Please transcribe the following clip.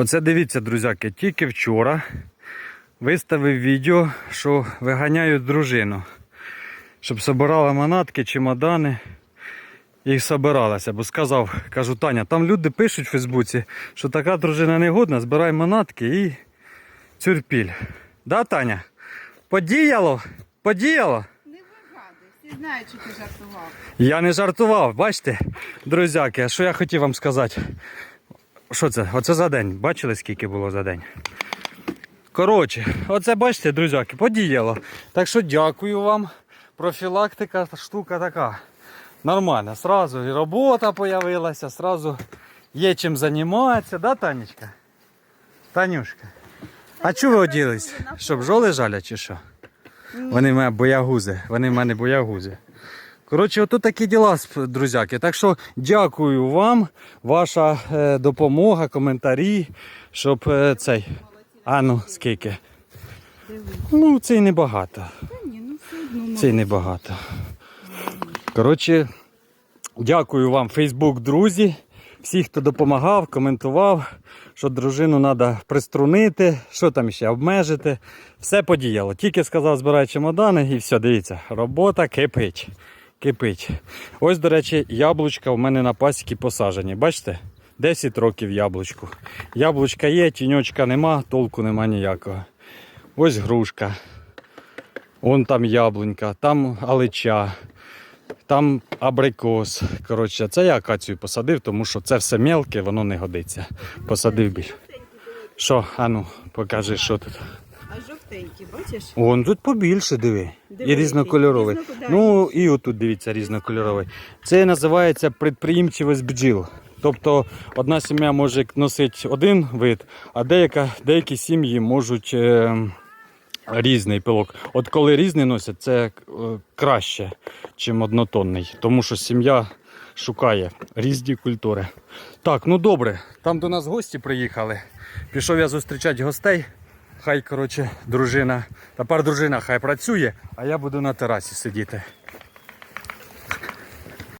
Оце дивіться, друзяки, тільки вчора виставив відео, що виганяють дружину. Щоб собирала манатки, чемодани. І собиралася, бо сказав, кажу, Таня, там люди пишуть в Фейсбуці, що така дружина негодна, збирай манатки і цюрпіль. Да, Таня? Подіяло? Подіяло? Не вигадуй, всі знають, що ти жартував. Я не жартував, бачите, друзяки, а що я хотів вам сказати? Що це? Оце за день. Бачили, скільки було за день? Коротше, оце бачите, друзяки, подіяло. Так що дякую вам. Профілактика штука така. Нормально. Сразу і робота появилася, сразу є чим займатися, да, Танечка? Танюшка. А чого ви оділись? Що, бджоли жалять чи що? Вони в мене боягузи. Вони в мене боягузи. Коротше, ото такі діла, друзяки. Так що дякую вам, ваша е, допомога, коментарі, щоб е, цей. А ну, скільки? Ну, це й небагато. Ну одно. Це й небагато. Коротше, дякую вам, Фейсбук, друзі. Всі, хто допомагав, коментував, що дружину треба приструнити, що там ще обмежити. Все подіяло. Тільки сказав, збирай чемодани і все, дивіться, робота кипить. Кипить. Ось, до речі, яблучка у мене на пасіки посаджені. Бачите? 10 років яблучку. Яблучка є, тіньочка нема, толку нема ніякого. Ось грушка. Вон там яблунька, там алича, там абрикос. Коротше, це я акацію посадив, тому що це все мелке, воно не годиться. Посадив біль. Що, ану, покажи, що тут. Бачиш? Вон тут побільше, диви. Диви, І різнокольоровий. який. Ну і отут дивіться різнокольоровий. Це називається предприємчивість бджіл. Тобто одна сім'я може носити один вид, а деяка, деякі сім'ї можуть е, різний пилок. От коли різний носять, це е, краще, ніж однотонний, тому що сім'я шукає різні культури. Так, ну добре, там до нас гості приїхали. Пішов я зустрічати гостей. Хай, коротше, дружина. Тепер дружина хай працює, а я буду на терасі сидіти.